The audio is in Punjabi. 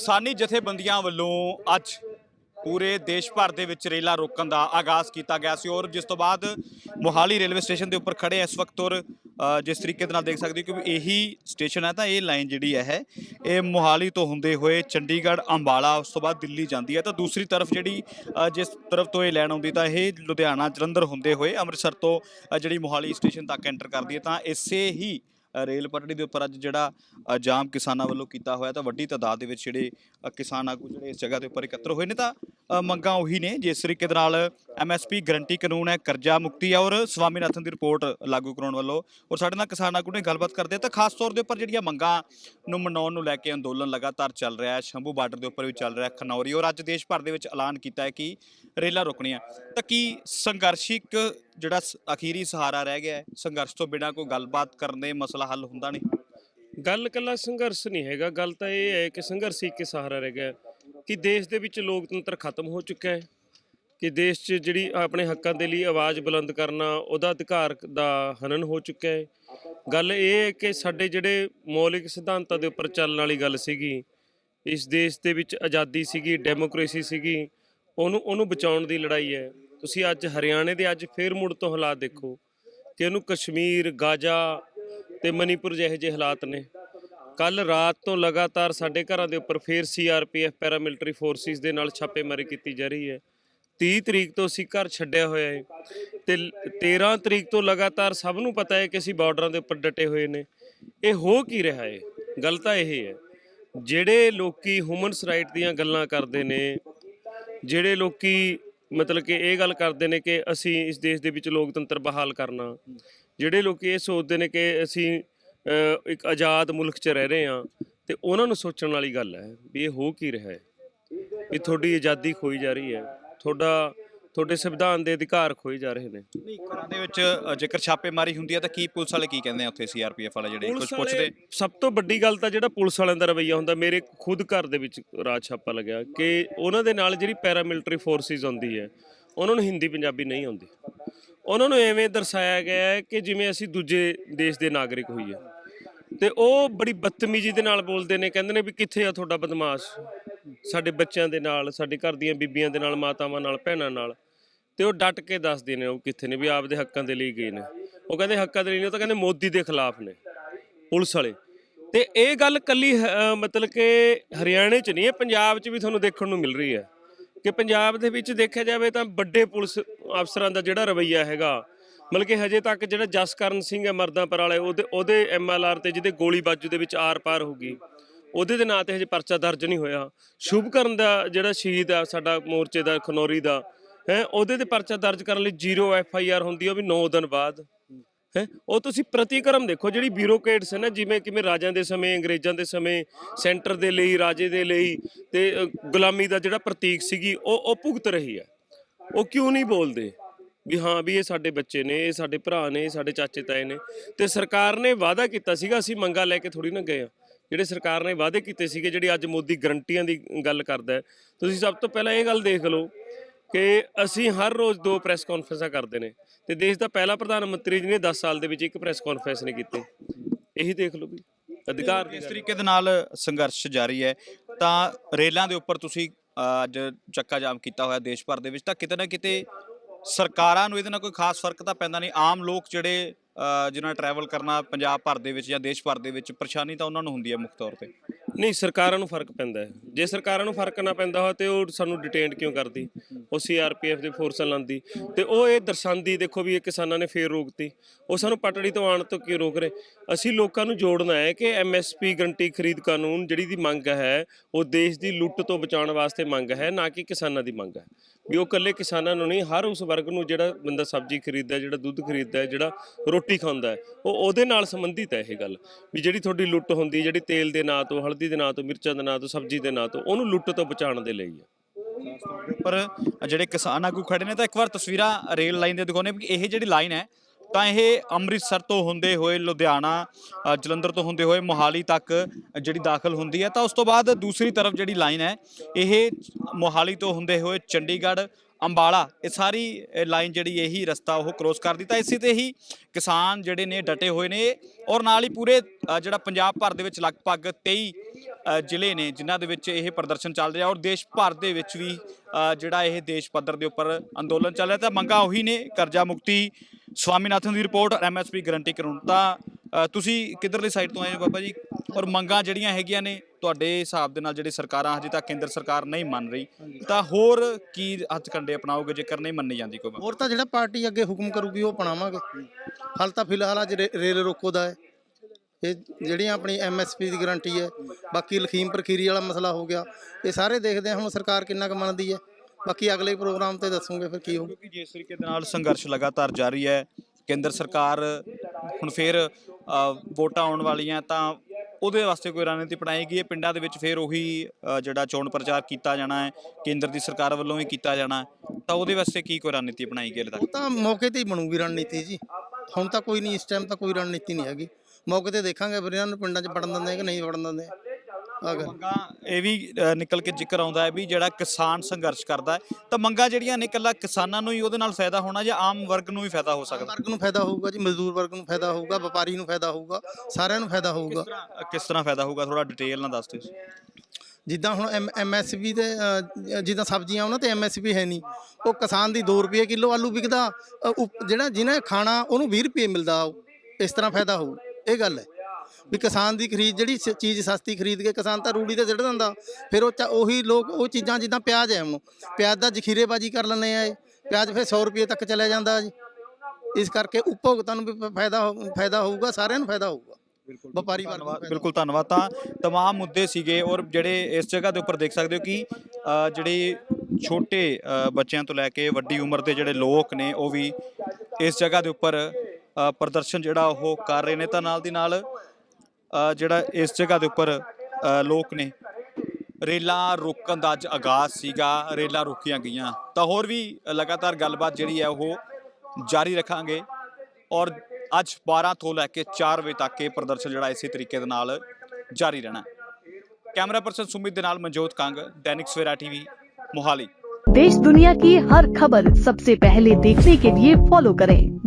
ਕਿਸਾਨੀ ਜਥੇਬੰਦੀਆਂ ਵੱਲੋਂ ਅੱਜ ਪੂਰੇ ਦੇਸ਼ ਭਰ ਦੇ ਵਿੱਚ ਰੇਲਾਂ ਰੋਕਣ ਦਾ ਆਗਾਜ਼ ਕੀਤਾ ਗਿਆ ਸੀ ਔਰ ਜਿਸ ਤੋਂ ਬਾਅਦ ਮੋਹਾਲੀ ਰੇਲਵੇ ਸਟੇਸ਼ਨ ਦੇ ਉੱਪਰ ਖੜੇ ਇਸ ਵਕਤ ਔਰ ਜਿਸ ਤਰੀਕੇ ਦੇ ਨਾਲ ਦੇਖ ਸਕਦੇ ਹੋ ਕਿ ਇਹੀ ਸਟੇਸ਼ਨ ਹੈ ਤਾਂ ਇਹ ਲਾਈਨ ਜਿਹੜੀ ਹੈ, ਇਹ ਮੋਹਾਲੀ ਤੋਂ ਹੁੰਦੇ ਹੋਏ ਚੰਡੀਗੜ੍ਹ, ਅੰਬਾਲਾ, ਉਸ ਤੋਂ ਬਾਅਦ ਦਿੱਲੀ ਜਾਂਦੀ ਹੈ ਤਾਂ ਦੂਸਰੀ ਤਰਫ ਜਿਹੜੀ ਜਿਸ ਤਰਫ ਤੋਂ ਇਹ ਲਾਈਨ ਆਉਂਦੀ ਤਾਂ ਇਹ ਲੁਧਿਆਣਾ, ਜਲੰਧਰ ਹੁੰਦੇ ਹੋਏ ਅੰਮ੍ਰਿਤਸਰ ਤੋਂ ਜਿਹੜੀ ਮੋਹਾਲੀ ਸਟੇਸ਼ਨ ਤੱਕ ਐਂਟਰ ਕਰਦੀ ਹੈ ਤਾਂ ਇਸੇ ਹੀ ਰੇਲ ਪਟੜੀ ਦੇ ਉੱਪਰ ਅੱਜ ਜਿਹੜਾ ਅ, ਜਾਮ ਕਿਸਾਨਾਂ ਵੱਲੋਂ ਕੀਤਾ ਹੋਇਆ ਤਾਂ ਵੱਡੀ ਤਾਦਾਦ ਦੇ ਵਿੱਚ ਜਿਹੜੇ ਅ, ਕਿਸਾਨ ਆਗੂ ਜਿਹੜੇ ਇਸ ਜਗ੍ਹਾ ਦੇ ਉੱਪਰ ਇਕੱਤਰ ਹੋਏ ਨੇ ਤਾਂ ਅ, ਮੰਗਾਂ ਉਹੀ ਨੇ ਜਿਸ ਤਰੀਕੇ ਦੇ ਨਾਲ ਐਮਐਸਪੀ ਗਰੰਟੀ ਕਾਨੂੰਨ ਹੈ ਕਰਜ਼ਾ ਮੁਕਤੀ ਹੈ ਔਰ ਸਵਾਮੀਨਾਥਨ ਦੀ ਰਿਪੋਰਟ ਲਾਗੂ ਕਰਾਉਣ ਵੱਲੋਂ ਔਰ ਸਾਡੇ ਨਾਲ ਕਿਸਾਨ ਆਗੂ ਨੇ ਗੱਲਬਾਤ ਕਰਦੇ ਆ ਤਾਂ ਖਾਸ ਤੌਰ ਦੇ ਉੱਪਰ ਜਿਹੜੀਆਂ ਮੰਗਾਂ ਨੂੰ ਮਨਾਉਣ ਨੂੰ ਲੈ ਕੇ ਅੰਦੋਲਨ ਲਗਾਤਾਰ ਚੱਲ ਰਿਹਾ ਹੈ ਸ਼ੰਭੂ ਬਾਰਡਰ ਦੇ ਉੱਪਰ ਵੀ ਚੱਲ ਰਿਹਾ ਹੈ ਖਨੌਰੀ ਔਰ ਅੱਜ ਦੇਸ਼ ਭਰ ਦੇ ਵਿੱਚ ਐਲਾਨ ਕੀਤਾ ਹੈ ਕਿ ਰੇਲਾਂ ਰੁਕਣੀਆਂ। ਤਾਂ ਕੀ ਸੰਘਰਸ਼ਿਕ ਜਿਹੜਾ ਸ- ਅਖੀਰੀ ਸਹਾਰਾ ਰਹਿ ਗਿਆ ਹੈ? ਸੰਘਰਸ਼ ਤੋਂ ਬਿਨਾਂ ਕੋਈ ਗੱਲਬਾਤ ਕਰਨ ਦੇ ਮਸਲਾ ਹੱਲ ਹੁੰਦਾ ਨਹੀਂ। ਗੱਲ ਕੱਲਾ ਸੰਘਰਸ਼ ਨਹੀਂ ਹੈਗਾ। ਗੱਲ ਤਾਂ ਇਹ ਹੈ ਕਿ ਸੰਘਰਸ਼ ਇੱਕ ਸਹਾਰਾ ਰਹਿ ਗਿਆ ਕਿ ਦੇਸ਼ ਦੇ ਵਿੱਚ ਲੋਕਤੰਤਰ ਖਤਮ ਹੋ ਚੁੱਕਿਆ ਹੈ, ਕਿ ਦੇਸ਼ 'ਚ ਜਿਹੜੀ ਆਪਣੇ ਹੱਕਾਂ ਦੇ ਲਈ ਆਵਾਜ਼ ਬੁਲੰਦ ਕਰਨਾ, ਉਹਦਾ ਅਧਿਕਾਰ ਦਾ ਹਨਨ ਹੋ ਚੁੱਕਿਆ ਹੈ। ਗੱਲ ਇਹ ਹੈ ਕਿ ਸਾਡੇ ਜਿਹੜੇ ਮੌਲਿਕ ਸਿਧਾਂਤਾਂ ਦੇ ਉੱਪਰ ਚੱਲਣ ਵਾਲੀ ਗੱਲ ਸੀਗੀ, ਇਸ ਦੇਸ਼ ਦੇ ਵਿੱਚ ਆਜ਼ਾਦੀ ਸੀਗੀ, ਡੈਮੋਕ੍ਰੇਸੀ ਸੀਗੀ, ਉਹਨੂੰ ਉਹਨੂੰ ਬਚਾਉਣ ਦੀ ਲੜਾਈ ਹੈ। ਤੁਸੀਂ ਅੱਜ ਹਰਿਆਣੇ ਦੇ ਅੱਜ ਫੇਰ ਮੁੜ ਤੋਂ ਹਾਲਾਤ ਦੇਖੋ ਕਿ ਉਹਨੂੰ ਕਸ਼ਮੀਰ, ਗਾਜ਼ਾ ਤੇ ਮਨੀਪੁਰ ਜਿਹੇ ਜਿਹੇ ਹਾਲਾਤ ਨੇ। ਕੱਲ ਰਾਤ ਤੋਂ ਲਗਾਤਾਰ ਸਾਡੇ ਘਰਾਂ ਦੇ ਉੱਪਰ ਫੇਰ ਸੀਆਰਪੀਐਫ ਪੈਰਾਮਿਲਟਰੀ ਫੋਰਸਿਸ ਦੇ ਨਾਲ ਛਾਪੇਮਾਰੀ ਕੀਤੀ ਜਾ ਰਹੀ ਹੈ। 30 ਤਰੀਕ ਤੋਂ ਅਸੀਂ ਘਰ ਛੱਡਿਆ ਹੋਇਆ ਹੈ ਤੇ ਲ- 13 ਤਰੀਕ ਤੋਂ ਲਗਾਤਾਰ ਸਭ ਨੂੰ ਪਤਾ ਹੈ ਕਿ ਅਸੀਂ ਬਾਰਡਰਾਂ ਦੇ ਉੱਪਰ ਡਟੇ ਹੋਏ ਨੇ। ਇਹ ਹੋ ਕੀ ਰਿਹਾ ਹੈ? ਗੱਲ ਤਾਂ ਇਹ ਹੈ, ਜਿਹੜੇ ਲੋਕੀ ਹਿਊਮਨਸ ਰਾਈਟ ਦੀਆਂ ਗੱਲਾਂ ਕਰਦੇ ਨੇ, ਜਿਹੜੇ ਲੋਕੀ ਮਤਲਬ ਕਿ ਇਹ ਗੱਲ ਕਰਦੇ ਨੇ ਕਿ ਅਸੀਂ ਇਸ ਦੇਸ਼ ਦੇ ਵਿੱਚ ਲੋਕਤੰਤਰ ਬਹਾਲ ਕਰਨਾ ਜਿਹੜੇ ਲੋਕੀ ਇਹ ਸੋਚਦੇ ਨੇ ਕਿ ਅਸੀਂ ਇੱਕ ਆਜ਼ਾਦ ਮੁਲਕ 'ਚ ਰਹਿ ਰਹੇ ਹਾਂ ਤੇ ਉਹਨਾਂ ਨੂੰ ਸੋਚਣ ਵਾਲੀ ਗੱਲ ਹੈ ਵੀ ਇਹ ਹੋ ਕੀ ਰਿਹਾ ਹੈ। ਵੀ ਤੁਹਾਡੀ ਆਜ਼ਾਦੀ ਖੋਈ ਜਾ ਰਹੀ ਹੈ ਤੁਹਾਡਾ ਤੁਹਾਡੇ ਸੰਵਿਧਾਨ ਦੇ ਅਧਿਕਾਰ ਖੋਏ ਜਾ ਰਹੇ ਨੇ। ਨਹੀਂ ਘਰਾਂ ਦੇ ਵਿੱਚ ਜੇਕਰ ਛਾਪੇਮਾਰੀ ਹੁੰਦੀ ਹੈ ਤਾਂ ਕੀ ਪੁਲਿਸ ਵਾਲੇ ਕੀ ਕਹਿੰਦੇ ਆ ਉੱਥੇ ਸੀਆਰਪੀਐਫ ਵਾਲੇ ਜਿਹੜੇ ਕੁਝ ਪੁੱਛਦੇ? ਸਭ ਤੋਂ ਵੱਡੀ ਗੱਲ ਤਾਂ ਜਿਹੜਾ ਪੁਲਿਸ ਵਾਲਿਆਂ ਦਾ ਰਵੱਈਆ ਹੁੰਦਾ ਮੇਰੇ ਖੁਦ ਘਰ ਦੇ ਵਿੱਚ ਰਾਜ ਛਾਪਾ ਲੱਗਿਆ ਕਿ ਉਹਨਾਂ ਦੇ ਨਾਲ ਜਿਹੜੀ ਪੈਰਾਮਿਲਟਰੀ ਫੋਰਸਿਸ ਆਉਂਦੀ ਹੈ ਉਹਨਾਂ ਨੂੰ ਹਿੰਦੀ ਪੰਜਾਬੀ ਨਹੀਂ ਆਉਂਦੀ। ਉਹਨਾਂ ਨੂੰ ਐਵੇਂ ਦਰਸਾਇਆ ਗਿਆ ਹੈ ਕਿ ਜਿਵੇਂ ਅਸੀਂ ਦੂਜੇ ਦੇਸ਼ ਦੇ ਨਾਗਰਿਕ ਹੋਈਏ। ਤੇ ਉਹ ਬੜੀ ਬਦਤਮੀਜ਼ੀ ਦੇ ਨਾਲ ਬੋਲਦੇ ਨੇ, ਕਹਿੰਦੇ ਨੇ ਵੀ ਕਿੱਥੇ ਆ ਤੁਹਾਡਾ ਬਦਮਾਸ਼? ਸਾਡੇ ਬੱਚਿਆਂ ਦੇ ਨਾਲ, ਸਾਡੇ ਘਰ ਦੀਆਂ ਬੀਬੀਆਂ ਦੇ ਨਾਲ, ਮਾਤਾਵਾਂ ਨਾਲ, ਭੈਣਾਂ ਨਾਲ। ਤੇ ਉਹ ਡਟ ਕੇ ਦੱਸਦੇ ਨੇ ਉਹ ਕਿੱਥੇ ਨੇ ਵੀ ਆਪਦੇ ਹੱਕਾਂ ਦੇ ਲਈ ਗਏ ਨੇ। ਉਹ ਕਹਿੰਦੇ ਹੱਕਾਂ ਦੇ ਲਈ ਨਹੀਂ, ਉਹ ਤਾਂ ਕਹਿੰਦੇ ਮੋਦੀ ਦੇ ਖਿਲਾਫ ਨੇ, ਪੁਲਿਸ ਵਾਲੇ। ਤੇ ਇਹ ਗੱਲ ਕੱਲੀ ਮਤਲਬ ਕਿ ਹਰਿਆਣੇ 'ਚ ਨਹੀਂ ਹੈ ਪੰਜਾਬ 'ਚ ਵੀ ਤੁਹਾਨੂੰ ਦੇਖਣ ਨੂੰ ਮਿਲ ਰਹੀ ਹੈ। ਕਿ ਪੰਜਾਬ ਦੇ ਵਿੱਚ ਦੇਖਿਆ ਜਾਵੇ ਤਾਂ ਵੱਡੇ ਪੁਲਿਸ ਅਫਸਰਾਂ ਦਾ ਜਿਹੜਾ ਰਵੱਈਆ ਹੈਗਾ, ਮਤਲਬ ਕਿ ਹਜੇ ਤੱਕ ਜਿਹੜਾ ਜਸਕਰਨ ਸਿੰਘ ਹੈ ਮਰਦਾਂਪੁਰ ਵਾਲੇ, ਉਹਦੇ ਉਹਦੇ ਐਮਐਲਆਰ ਤੇ ਜਿਹਦੇ ਗੋਲੀ ਬਾਜੂ ਦੇ ਵਿੱਚ ਆਰ-ਪਾਰ ਹੋ ਗਈ, ਉਹਦੇ ਦੇ ਨਾਂ ਤੇ ਹਜੇ ਪਰਚਾ ਦਰਜ ਨਹੀਂ ਹੋਇਆ। ਸ਼ੁਭਕਰਨ ਦਾ ਜਿਹੜਾ ਸ਼ਹੀਦ ਆ, ਸਾਡਾ ਮੋਰਚੇ ਦਾ, ਖਨੌਰੀ ਦਾ, ਹੈ, ਉਹਦੇ ਤੇ ਪਰਚਾ ਦਰਜ ਕਰਨ ਲਈ ਜ਼ੀਰੋ ਐਫ ਆਈ ਆਰ ਹੁੰਦੀ ਆ ਉਹ ਵੀ 9 ਦਿਨ ਬਾਅਦ। ਹੈ? ਉਹ ਤੁਸੀਂ ਪ੍ਰਤੀਕਰਮ ਦੇਖੋ, ਜਿਹੜੀ ਬਿਊਰੋਕ੍ਰੇਟਸ ਹੈ ਨਾ, ਜਿਵੇਂ ਕਿਵੇਂ ਰਾਜਾਂ ਦੇ ਸਮੇਂ, ਅੰਗਰੇਜ਼ਾਂ ਦੇ ਸਮੇਂ, ਸੈਂਟਰ ਦੇ ਲਈ, ਰਾਜੇ ਦੇ ਲਈ ਤੇ ਗੁਲਾਮੀ ਦਾ ਜਿਹੜਾ ਪ੍ਰਤੀਕ ਸੀਗੀ, ਉਹ ਉਹ ਭੁਗਤ ਰਹੀ ਹੈ। ਉਹ ਕਿਉਂ ਨਹੀਂ ਬੋਲਦੇ? ਵੀ ਹਾਂ, ਵੀ ਇਹ ਸਾਡੇ ਬੱਚੇ ਨੇ, ਇਹ ਸਾਡੇ ਭਰਾ ਨੇ, ਇਹ ਸਾਡੇ ਚਾਚੇ ਤਾਏ ਨੇ। ਤੇ ਸਰਕਾਰ ਨੇ ਵਾਅਦਾ ਕੀਤਾ ਸੀਗਾ, ਅਸੀਂ ਮੰਗਾ ਲੈ ਕੇ ਥੋੜੀ ਨਾ ਗਏ ਆ ਜਿਹੜੇ ਸਰਕਾਰ ਨੇ ਵਾਅਦੇ ਕੀਤੇ ਸੀਗੇ, ਜਿਹੜੀ ਅੱਜ ਮੋਦੀ ਗਰੰਟੀਆਂ ਦੀ ਗੱਲ ਕਰਦਾ ਤੁਸੀਂ ਸਭ ਤੋਂ ਪਹਿਲਾਂ ਇਹ ਗੱਲ ਦੇਖ ਲਓ ਕਿ ਅਸੀਂ ਹਰ ਰੋਜ਼ ਦੋ ਪ੍ਰੈਸ ਕਾਨਫਰੰਸਾਂ ਕਰਦੇ ਨੇ। ਤੇ ਦੇਸ਼ ਦਾ ਪਹਿਲਾ ਪ੍ਰਧਾਨ ਮੰਤਰੀ ਜੀ ਨੇ 10 ਸਾਲ ਦੇ ਵਿੱਚ ਇੱਕ ਪ੍ਰੈਸ ਕਾਨਫਰੰਸ ਨਹੀਂ ਕੀਤੀ। ਇਹੀ ਦੇਖ ਲਓ ਵੀ ਅਧਿਕਾਰ ਇਸ। ਤਰੀਕੇ ਦੇ ਨਾਲ ਸੰਘਰਸ਼ ਜਾਰੀ ਹੈ। ਤਾਂ ਰੇਲਾਂ ਦੇ ਉੱਪਰ ਤੁਸੀਂ ਅੱਜ ਚੱਕਾ ਜਾਮ ਕੀਤਾ ਹੋਇਆ ਦੇਸ਼ ਭਰ ਦੇ ਵਿੱਚ ਤਾਂ ਕਿਤੇ ਨਾ ਕਿਤੇ ਸਰਕਾਰਾਂ ਨੂੰ ਇਹਦੇ ਨਾਲ ਕੋਈ ਖਾਸ ਫ਼ਰਕ ਤਾਂ ਪੈਂਦਾ ਨਹੀਂ। ਆਮ ਲੋਕ ਜਿਹੜੇ ਜਿਨ੍ਹਾਂ ਟਰੈਵਲ ਕਰਨਾ ਪੰਜਾਬ ਭਰ ਦੇ ਵਿੱਚ ਜਾਂ ਦੇਸ਼ ਭਰ ਦੇ ਵਿੱਚ ਪਰੇਸ਼ਾਨੀ ਤਾਂ ਉਹਨਾਂ ਨੂੰ ਹੁੰਦੀ ਹੈ ਮੁੱਖ ਤੌਰ ਤੇ। ਨਹੀਂ, ਸਰਕਾਰਾਂ ਨੂੰ ਫ਼ਰਕ ਪੈਂਦਾ ਹੈ। ਜੇ ਸਰਕਾਰਾਂ ਨੂੰ ਫ਼ਰਕ ਨਾ ਪੈਂਦਾ ਹੋਵੇ ਤੇ ਉਹ ਸਾਨੂੰ ਡਿਟੇਨ ਕਿਉਂ ਕਰਦੀ? ਉਹ ਸੀਆਰਪੀਐਫ ਦੇ ਫੋਰਸਾਂ ਲਾਂਦੀ। ਤੇ ਉਹ ਇਹ ਦਰਸਾਉਂਦੀ ਦੇਖੋ ਵੀ ਇਹ ਕਿਸਾਨਾਂ ਨੇ ਫੇਰ ਰੋਕਤੀ। ਉਹ ਸਾਨੂੰ ਪਟੜੀ ਤੋਂ ਆਉਣ ਤੋਂ ਕਿਉਂ ਰੋਕ ਰਹੇ? ਅਸੀਂ ਲੋਕਾਂ ਨੂੰ ਜੋੜਨਾ ਹੈ ਕਿ ਐਮਐਸਪੀ ਗਰੰਟੀ ਖਰੀਦ ਕਾਨੂੰਨ ਜਿਹੜੀ ਦੀ ਮੰਗ ਹੈ, ਉਹ ਦੇਸ਼ ਦੀ ਲੁੱਟ ਤੋਂ ਬਚਾਉਣ ਵਾਸਤੇ ਮੰਗ ਹੈ, ਨਾ ਕਿ ਕਿਸਾਨਾਂ ਦੀ ਮੰਗ ਹੈ। ਵੀ ਉਹ ਇਕੱਲੇ ਕਿਸਾਨਾਂ ਨੂੰ ਨਹੀਂ, ਹਰ ਉਸ ਵਰਗ ਨੂੰ ਜਿਹੜਾ ਬੰਦਾ ਸਬਜ਼ੀ ਖਰੀਦਦਾ, ਜਿਹੜਾ ਦੁੱਧ ਖਰੀਦਦਾ ਜਿਹੜਾ ਰੋਟੀ ਖਾਂਦਾ ਉਹ ਉਹਦੇ ਨਾਲ ਸੰਬੰਧਿਤ ਹੈ ਇਹ ਗੱਲ। ਵੀ ਜਿਹੜੀ ਤੁਹਾਡੀ ਲੁੱਟ ਹੁੰਦੀ, ਜਿਹੜੀ ਤੇਲ ਦੇ ਨਾਂ ਤੋਂ ਹਲਦੀ ਦੇ ਨਾਂ ਤੋਂ, ਮਿਰਚਾਂ ਦੇ ਨਾਂ ਤੋਂ, ਸਬਜ਼ੀ ਦੇ ਨਾਂ ਤੋਂ, ਉਹਨੂੰ ਲੁੱਟ ਤੋਂ ਬਚਾਉਣ ਦੇ ਲਈ ਹੈ ਪਰ ਜਿਹੜੇ ਕਿਸਾਨ ਆਗੂ ਖੜੇ ਨੇ ਤਾਂ ਇੱਕ ਵਾਰ ਤਸਵੀਰਾਂ ਰੇਲ ਲਾਈਨ ਦੇ ਦਿਖਾਉਣੇ ਵੀ ਇਹ ਜਿਹੜੀ ਲਾਈਨ ਹੈ, ਤਾਂ ਇਹ ਅੰਮ੍ਰਿਤਸਰ ਤੋਂ ਹੁੰਦੇ ਹੋਏ ਲੁਧਿਆਣਾ ਜਲੰਧਰ ਤੋਂ ਹੁੰਦੇ ਹੋਏ ਮੋਹਾਲੀ ਤੱਕ ਜਿਹੜੀ ਦਾਖਲ ਹੁੰਦੀ ਹੈ। ਤਾਂ ਉਸ ਤੋਂ ਬਾਅਦ ਦੂਸਰੀ ਤਰਫ ਜਿਹੜੀ ਲਾਈਨ ਹੈ, ਇਹ ਮੋਹਾਲੀ ਤੋਂ ਹੁੰਦੇ ਹੋਏ ਚੰਡੀਗੜ੍ਹ, ਅੰਬਾਲਾ, ਇਹ ਸਾਰੀ ਲਾਈਨ ਜਿਹੜੀ ਇਹੀ ਰਸਤਾ ਉਹ ਕ੍ਰੋਸ ਕਰਦੀ ਤਾਂ ਇਸੇ ਤੇ ਹੀ ਕਿਸਾਨ ਜਿਹੜੇ ਨੇ ਡਟੇ ਹੋਏ ਨੇ ਔਰ ਨਾਲ ਹੀ ਪੂਰੇ ਜਿਹੜਾ ਪੰਜਾਬ ਭਰ ਦੇ ਵਿੱਚ ਲਗਭਗ 23 ਜ਼ਿਲ੍ਹੇ ਨੇ ਜਿਨ੍ਹਾਂ ਦੇ ਵਿੱਚ ਇਹ ਪ੍ਰਦਰਸ਼ਨ ਚੱਲ ਰਿਹਾ ਔਰ ਦੇਸ਼ ਭਰ ਦੇ ਵਿੱਚ ਵੀ ਜਿਹੜਾ ਇਹ ਦੇਸ਼ ਪੱਧਰ ਦੇ ਉੱਪਰ ਅੰਦੋਲਨ ਚੱਲ ਰਿਹਾ ਤਾਂ ਮੰਗਾਂ ਉਹੀ ਨੇ, ਕਰਜ਼ਾ ਮੁਕਤੀ, ਸਵਾਮੀਨਾਥਨ ਦੀ ਰਿਪੋਰਟ ਐਮਐਸਪੀ ਗਰੰਟੀ ਕਾਨੂੰਨ। ਤਾਂ ਤੁਸੀਂ ਕਿੱਧਰਲੀ ਸਾਈਡ ਤੋਂ ਆਏ ਹੋ ਬਾਬਾ ਜੀ? ਔਰ ਮੰਗਾਂ ਜਿਹੜੀਆਂ ਹੈਗੀਆਂ ਨੇ, ਤੁਹਾਡੇ ਹਿਸਾਬ ਦੇ ਨਾਲ ਜਿਹੜੀ ਸਰਕਾਰਾਂ ਹਜੇ ਤੱਕ ਕੇਂਦਰ ਸਰਕਾਰ ਨਹੀਂ ਮੰਨ ਰਹੀ, ਤਾਂ ਹੋਰ ਕੀ ਹੱਥ ਹੱਥਕੰਡੇ ਅਪਣਾਓਗੇ ਜੇਕਰ ਨਹੀਂ ਮੰਨੀ ਜਾਂਦੀ ਕੋਈ ਹੋਰ ਤਾਂ ਜਿਹੜਾ ਪਾਰਟੀ ਅੱਗੇ ਹੁਕਮ ਕਰੂਗੀ ਉਹ ਅਪਣਾਵਾਂਗੇ। ਹਾਲ ਤਾਂ ਫਿਲਹਾਲ ਅੱਜ ਰੇ- ਰੇਲ ਰੋਕੋ ਦਾ ਹੈ। ਇਹ ਜਿਹੜੀਆਂ ਆਪਣੀ ਐਮਐਸਪੀ ਦੀ ਗਾਰੰਟੀ ਹੈ ਬਾਕੀ ਲਖੀਮਪੁਰ ਖੀਰੀ ਵਾਲਾ ਮਸਲਾ ਹੋ ਗਿਆ ਇਹ ਸਾਰੇ ਦੇਖਦੇ ਹਾਂ ਹੁਣ ਸਰਕਾਰ ਕਿੰਨਾ ਕੁ ਮੰਨਦੀ ਹੈ। ਬਾਕੀ ਅਗਲੇ ਪ੍ਰੋਗਰਾਮ ਤੇ ਦੱਸੂਗੇ ਫਿਰ ਕੀ ਹੋਊ। ਕਿਉਂਕਿ ਜਿਸ ਤਰੀਕੇ ਦੇ ਨਾਲ ਸੰਘਰਸ਼ ਲਗਾਤਾਰ ਜਾਰੀ ਹੈ ਕੇਂਦਰ ਸਰਕਾਰ ਹੁਣ ਫੇਰ ਵੋਟਾਂ ਆਉਣ ਵਾਲੀਆਂ ਤਾਂ ਉਹਦੇ ਵਾਸਤੇ ਕੋਈ ਰਣਨੀਤੀ ਬਣਾਏਗੀ ਇਹ ਪਿੰਡਾਂ ਦੇ ਵਿੱਚ ਫੇਰ ਉਹੀ ਅ, ਜਿਹੜਾ ਚੋਣ ਪ੍ਰਚਾਰ ਕੀਤਾ ਜਾਣਾ ਹੈ ਕੇਂਦਰ ਦੀ ਸਰਕਾਰ ਵੱਲੋਂ ਵੀ ਕੀਤਾ ਜਾਣਾ ਹੈ ਤਾਂ ਉਹਦੇ ਵਾਸਤੇ ਕੀ ਕੋਈ ਰਣਨੀਤੀ ਬਣਾਈ ਗਈ ਤੱਕ? ਉਹ ਤਾਂ ਮੌਕੇ ਤੇ ਹੀ ਬਣੂਗੀ ਰਣਨੀਤੀ ਜੀ। ਹੁਣ ਤਾਂ ਕੋਈ ਨਹੀਂ ਇਸ ਟਾਈਮ ਤਾਂ ਕੋਈ ਰਣਨੀਤੀ ਨਹੀਂ ਹੈਗੀ। ਮੌਕੇ ਤੇ ਦੇਖਾਂਗੇ ਫਿਰ ਇਹਨਾਂ ਨੂੰ ਪਿੰਡਾਂ 'ਚ ਵੜਨ ਦਿੰਦੇ ਕਿ ਨਹੀਂ ਵੜਨ ਦਿੰਦੇ ਮੰਗਾਂ ਇਹ ਵੀ ਨਿਕਲ ਕੇ ਜ਼ਿਕਰ ਆਉਂਦਾ ਹੈ ਵੀ ਜਿਹੜਾ ਕਿਸਾਨ ਸੰਘਰਸ਼ ਕਰਦਾ ਹੈ ਤਾਂ ਮੰਗਾਂ ਜਿਹੜੀਆਂ ਨੇ ਇਕੱਲਾ ਕਿਸਾਨਾਂ ਨੂੰ ਹੀ ਉਹਦੇ ਨਾਲ ਫਾਇਦਾ ਹੋਣਾ ਜਾਂ ਆਮ ਵਰਗ ਨੂੰ ਵੀ ਫਾਇਦਾ ਹੋ ਸਕਦਾ? ਵਰਗ ਨੂੰ ਫਾਇਦਾ ਹੋਊਗਾ ਜੀ ਮਜ਼ਦੂਰ ਵਰਗ ਨੂੰ ਫਾਇਦਾ ਹੋਊਗਾ ਵਪਾਰੀ ਨੂੰ ਫਾਇਦਾ ਹੋਊਗਾ ਸਾਰਿਆਂ ਨੂੰ ਫਾਇਦਾ ਹੋਊਗਾ। ਕਿਸ ਤਰ੍ਹਾਂ ਫਾਇਦਾ ਹੋਊਗਾ? ਥੋੜਾ ਡਿਟੇਲ ਨਾਲ ਦੱਸ ਦਿਓ ਜਿੱਦਾਂ ਹੁਣ ਐਮਐਸਪੀ ਅ, ਜਿੱਦਾਂ ਸਬਜ਼ੀਆਂ ਉਹਨਾਂ ਤੇ ਐਮਐਸਪੀ ਹੈ ਨਹੀਂ ਉਹ ਕਿਸਾਨ ਦੀ 2 ਰੁਪਏ ਕਿਲੋ ਆਲੂ ਵਿਕਦਾ ਜਿਹੜਾ ਜਿਹਨੇ ਖਾਣਾ ਉਹਨੂੰ 20 ਰੁਪਏ ਮਿਲਦਾ। ਇਸ ਤਰ੍ਹਾਂ ਫਾਇਦਾ ਹੋਊ। ਇਹ ਗੱਲ ਹੈ ਵੀ ਕਿਸਾਨ ਦੀ ਖਰੀਦ ਜਿਹੜੀ ਸ- ਚੀਜ਼ ਸਸਤੀ ਖਰੀਦ ਕੇ ਕਿਸਾਨ ਤਾਂ ਰੂੜੀ ਤੇ ਸਿੱਟ ਦਿੰਦਾ ਫਿਰ ਉਹ ਚ- ਉਹੀ ਲੋਕ ਉਹ ਚੀਜ਼ਾਂ ਜਿੱਦਾਂ ਪਿਆਜ਼ ਹੈ ਹੁਣ ਪਿਆਜ਼ ਦਾ ਜ਼ਖੀਰੇਬਾਜ਼ੀ ਕਰ ਲੈਂਦੇ ਆ ਇਹ ਪਿਆਜ਼ ਫਿਰ 100 ਰੁਪਏ ਤੱਕ ਚਲਿਆ ਜਾਂਦਾ ਜੀ ਇਸ ਕਰਕੇ ਉਪਭੋਗਤਾ ਨੂੰ ਵੀ ਫ- ਫਾਇਦਾ ਹੋ- ਫਾਇਦਾ ਹੋਊਗਾ ਸਾਰਿਆਂ ਨੂੰ ਫਾਇਦਾ ਹੋਊਗਾ ਵਪਾਰੀ ਵਰਗ ਨੂੰ ਧੰਨਵਾਦ ਫਾਇਦਾ ਬਿਲਕੁਲ ਧੰਨਵਾਦ ਤਾਂ तमाम ਮੁੱਦੇ ਸੀਗੇ ਔਰ ਜਿਹੜੇ ਇਸ ਜਗ੍ਹਾ ਦੇ ਉੱਪਰ ਦੇਖ ਸਕਦੇ ਹੋ ਕਿ ਅ, ਜਿਹੜੇ ਛੋਟੇ ਅ, ਬੱਚਿਆਂ ਤੋਂ ਲੈ ਕੇ ਵੱਡੀ ਉਮਰ ਦੇ ਜਿਹੜੇ ਲੋਕ ਨੇ ਉਹ ਵੀ ਇਸ ਜਗ੍ਹਾ ਦੇ ਉੱਪਰ ਅ, ਪ੍ਰਦਰਸ਼ਨ ਜਿਹੜਾ ਉਹ ਕਰ ਰਹੇ ਨੇ ਤਾਂ ਨਾਲ ਦੀ ਨਾਲ ਅ, ਜਿਹੜਾ ਇਸ ਜਗ੍ਹਾ ਦੇ ਉੱਪਰ ਅ, ਲੋਕ ਨੇ ਰੇਲਾਂ ਰੋਕਣ ਦਾ ਅੱਜ ਆਗਾਜ਼ ਸੀਗਾ ਰੇਲਾਂ ਰੋਕੀਆਂ ਗਈਆਂ ਤਾਂ ਹੋਰ ਵੀ ਲਗਾਤਾਰ ਗੱਲਬਾਤ ਜਿਹੜੀ ਹੈ ਉਹ ਜਾਰੀ ਰੱਖਾਂਗੇ ਔਰ ਅੱਜ 12 ਤੋਂ ਲੈ ਕੇ 4 ਵਜੇ ਤੱਕ ਇਹ ਪ੍ਰਦਰਸ਼ਨ ਜਿਹੜਾ ਇਸੇ ਤਰੀਕੇ ਦੇ ਨਾਲ ਜਾਰੀ ਰਹਿਣਾ ਹੈ। ਕੈਮਰਾ ਪਰਸਨ ਸੁਮਿਤ ਦੇ ਨਾਲ ਮਨਜੋਤ ਕੰਗ ਦੈਨਿਕ ਸਵੇਰਾ ਟੀਵੀ मोहाली देश दुनिया की हर खबर सबसे पहले देखने के लिए फॉलो करें